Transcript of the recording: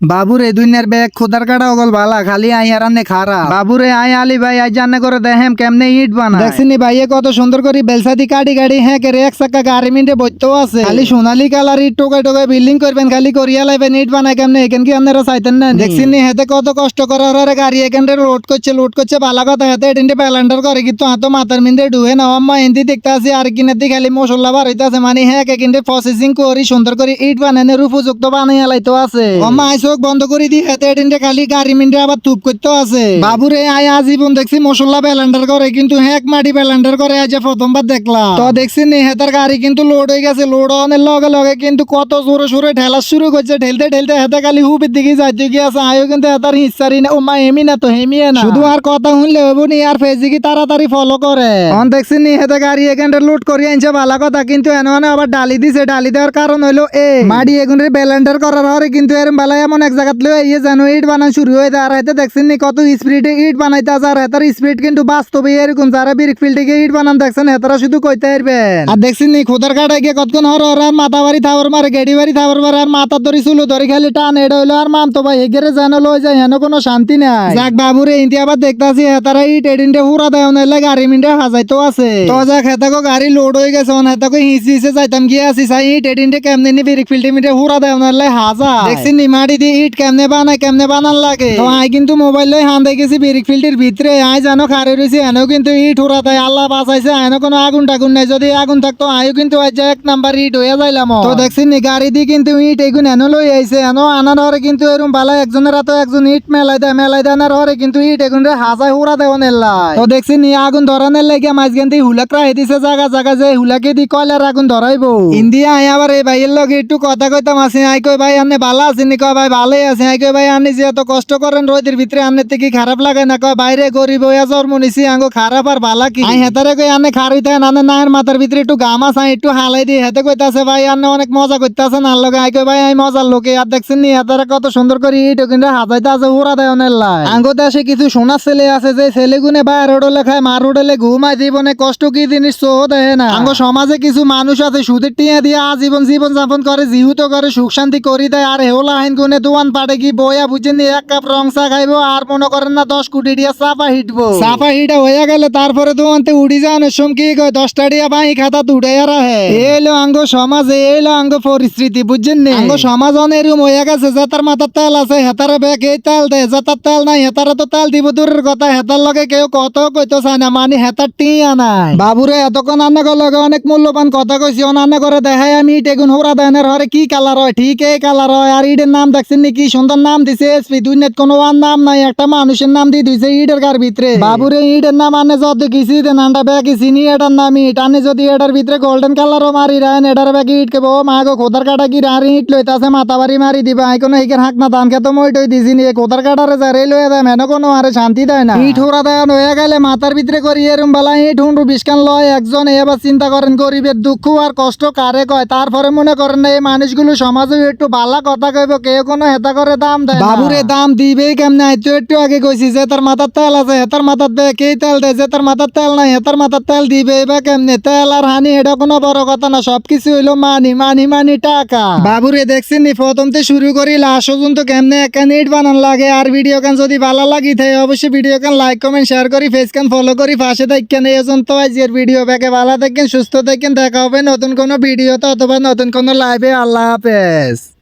বাবুরে দুনিয়ার ব্যাগ খুদার কাটা ওগল বালা খালি আই আর আনে খারা। বাবুরে আই আলি ভাই আই জানে করে দেহেম কেমনে ইট বানা দেখছিনি ভাইয়ে কত সুন্দর করে বেলসাদি কাটি কাটি হ্যাঁ কে এক চাকা গাড়ি মিনিটে বইতেও আছে। খালি সোনালি colour it Tokai Tokai building করবেন খালি করিয়া লাইবেন ইট বানাই কেমনে এখান কি আপনারা চাইতেন না? দেখছিনি হেতে কত কষ্ট করার পরে গাড়ি এখানে লোড করছে লোড করছে বালা কথা হেতে এটিনটে প্যালেন্ডার করে কিন্তু হাতো মাথার মিন্দে ডুহে না। আম্মা এন্দি দেখতে আসি আর কিনে দি খালি মশলা বাড়াইতে মানে হ্যাঁ কে কিন্তু প্রসেসিং করি সুন্দর করে ইট বানানোর উপযুক্ত বানাই লাইতো আছে। আম্মা আই চোখ বন্ধ করে দি হেতে এটিনটে খালি গাড়ি মিন্ডে আবার তুপ করতে আছে। বাবুরে আই আজীবন দেখছি মশলা প্যালেন্ডার করে, কিন্তু হ্যাক মাটি প্যালেন্ডার করে আজ প্রথমবার দেখলাম। তো দেখছি হেতার গাড়ি কিন্তু লোড হয়ে গেছে লোড অনের লগে লগে কিন্তু কত জোরে সোরে ঠেলা শুরু করছে ঠেলতে ঠেলতে হেতে খালি হুবির দিকে যাইতে গিয়েছে আয়ো কিন্তু হেতার হিসারি না। ও মা এমি না তো হেমিয়ে না। শুধু আর কথা শুনলে হব নি, আর ফেসবুকে তাড়াতাড়ি ফলো করে। অন দেখছি নি হেতে গাড়ি এখানটা লোড করে আনছে ভালো কথা, কিন্তু এনে আবার ডালি দিছে। ডালি দেওয়ার কারণ হইল এ, মাটি এগুনের ব্যালেন্ডার করার হরে কিন্তু এরম বেলা এমন এক জায়গাত লয়ে ইয়ে জানো ইট বানানো শুরু হয়ে যায়। আর হেতে দেখছেন নি কত স্পিডে ইট বানাইতে আর হেতার স্পিড কিন্তু বাস্তবে এরকম। যারা বিরিক ফিল্ডে গিয়ে ইট বানান দেখছেন হেতারা শুধু কইতে পারবেন আর দেখছেন নি খোদার কাটা গিয়ে কতক্ষণ হর হর আর মাথা বাড়ি থাবর মারে গেড়ি বাড়ি থাবর মারে আর মাথা ধরি চুলো ধরি খালি টান এটা হইল আর মাম তো ভাই এগেরে জানো লই যায় হেন কোনো শান্তি নাই। যাক বাবুরে ইন্তি আবার দেখতাছি হেতারা ইট এডিনটে হুরা দেয় নাইলে গাড়ি মিন্টে হাজাইতো আছে। তো যাক হেতাকো গাড়ি লোড হয়ে গেছে অন হেতাকো হিসি হিসে যাইতাম গিয়ে আসি সাই ইট এডিনটে কেমনে বিরিক ফিল্ডে মিন্টে হুরা দেয় নাইলে হাজা। দেখছি নি মাটি দিয়ে ইট কেমনে বানায়, কেমনে বানান লাগে? তো আই কিন্তু মোবাইল লই হান দেখেছি বিরিক ফিল্ডের ভিতরে। আই জানো খারে রয়েছে এনেও কিন্তু ইট হুরা দেয়, আল্লাহ বাঁচাইছে এনে কোনো আগুন টাগুন নাই। যদি আগুন থাকতো, আইও কিন্তু আজ এক নাম্বার ইট হয়ে যাইলাম। তো দেখছি নি, গাড়ি দিয়ে কিন্তু ইট এগুন এনো লই আইছে এনো আনার হরে কিন্তু এরম বালা একজনের হাতে একজন ইট মেলাই দেয় মেলাই দেয় আনার হরে কিন্তু ইট এগুন রে হাজাই হুরা দেয় নেল্লাই তো দেখছি নি, আগুন ধরানের লেগে মাঝখান দিয়ে হুলাক রাহি দিছে জায়গা জায়গা যে হুলাকে দি কয়লার আগুন ধরাইবো। ইন্ডিয়া আই আবার এই ভাইয়ের লগে একটু কথা কইতাম, আছে, আই কই ভাই, আনে ভালো আছে নি, কয় ভাই ভালোই আছে কই ভাই আনি যে এত কষ্ট করেন রোদের ভিতরে আনে থেকে খারাপ লাগে না? কয় বাইরে গরিব হইয়া জন্ম নিছি আঙ্গো খারাপ আর ভালা কি? আই হেতারে কই আনে খারই থাকে নানে নায়ের মাথার ভিতরে একটু গাম আছে একটু হালাই দি হেতে কইতাছে ভাই আনে অনেক মজা করতেছে না লগে আই কই ভাই আই মজার লোকে আর দেখছেন নি হেতারে কত সুন্দর করে ইটো কিন্তু হাজাইতে আছে হুরা দেয় অনেক লাই। আঙ্গো দেশে কিছু সোনার ছেলে আছে যে ছেলে গুনে বাইর রোডলে খায় মার রোডলে ঘুমায় জীবনে কষ্ট কি জিনিস সহ দেয় না। আঙ্গো সমাজে কিছু মানুষ আছে সুদের টিয়া দিয়ে আজীবন জীবন যাপন করে জিহুত করে সুখ শান্তি করি দেয় আর হেওলা আইন গুনে দোয়ান পাড়ে কি বইয়া বুঝেন নি এক কাপ রং চা খাইবো আর মনে করেন না দশ কোটি টিয়া চাপা হিটবো। চাপা হিটা হয়ে গেলে তারপরে দোয়ানতে উড়ি যাওয়ার সম কি কয় দশটা ডিয়া বাই খাতা উঠে রাহে এলো আঙ্গ সমাজে এলো আঙ্গ পরিস্থিতি বুঝছেন নি? আঙ্গ সমাজ অনেরুম হয়ে গেছে যাতার মাথার তেল আছে হেতারে ব্যাগ এই তেল দেয় যাতার তেল নাই হেতারে তো তাল দিব দূরের কথা হেতার লগে কেউ কত কইতো চায় না মানে হেতার টি নাই। বাবুরে এতক্ষণ আন্না লগে অনেক মূল্যবান কথা কইছি অন আন্না করে দেখাই আমি টেগুন হোরা দেনের হরে কি কালার হয়? ঠিক এই কালার হয় আর ইটের নাম দেখছেন নি কি সুন্দর নাম দিছে এসপি কোনো আর নাম নাই, একটা মানুষের নাম দিয়ে দিছে ইটের কার ভিতরে। বাবুরে, ইটের নাম আনে যত কিছু, দেন আন্ডা ব্যাগ চিনি, এটার নাম ইট। আনে যদি এটার ভিতরে গোল্ডেন কালারও মারি, রায়ন, এটার ব্যাগ ইট কে বউ মা গো খোদার কাটা কি রারি ইট লইতাছে, মাথা বাড়ি মারি দিবা। আই কোনো হিকের হাক না দাম খেত মই টই দিছি নি। খোদার কাটারে যা রে লয়ে দেয়, মেনো কোনো আরে শান্তি দেয় না। ইট হোরা দেয় হয়ে গেলে মাথার ভিতরে করি এরম বেলা ইট হুন্ডু বিস্কান লয়, একজন এবার চিন্তা করেন, গরিবের দুঃখ আর কষ্ট কারে কয়? তারপরে মনে করেন না, এই মানুষগুলো সমাজে একটু বালা কথা কইব, কেউ কোনো হেতা করে দাম দেয় বাবুরে দাম দিবেই কেমনে? আই একটু আগে কইছি যে তার মাথার তেল আছে হেতার মাথার দেয় কে তেল দেয় যে তার মাথার তেল নাই হেতার মাথার তেল দিবে বা কেমনে? তেল আর হানি এটা কোনো বড় কথা না সবকিছু হইল মানি মানি মানি টাকা। বাবুরে দেখছেন নি প্রথমতে শুরু করি লাস্ট পর্যন্ত কেমনে একটা নেট বানান লাগে আর ভিডিও কান যদি ভালো লাগি থাকে অবশ্যই ভিডিও কান লাইক কমেন্ট শেয়ার করি ফেস কান ফলো করি পাশে থাকেন এই পর্যন্ত আজকের ভিডিও ব্যাকে ভালো থাকেন সুস্থ থাকেন দেখা হবে নতুন কোনো ভিডিওতে অথবা নতুন কোনো লাইভে আল্লাহ হাফেজ।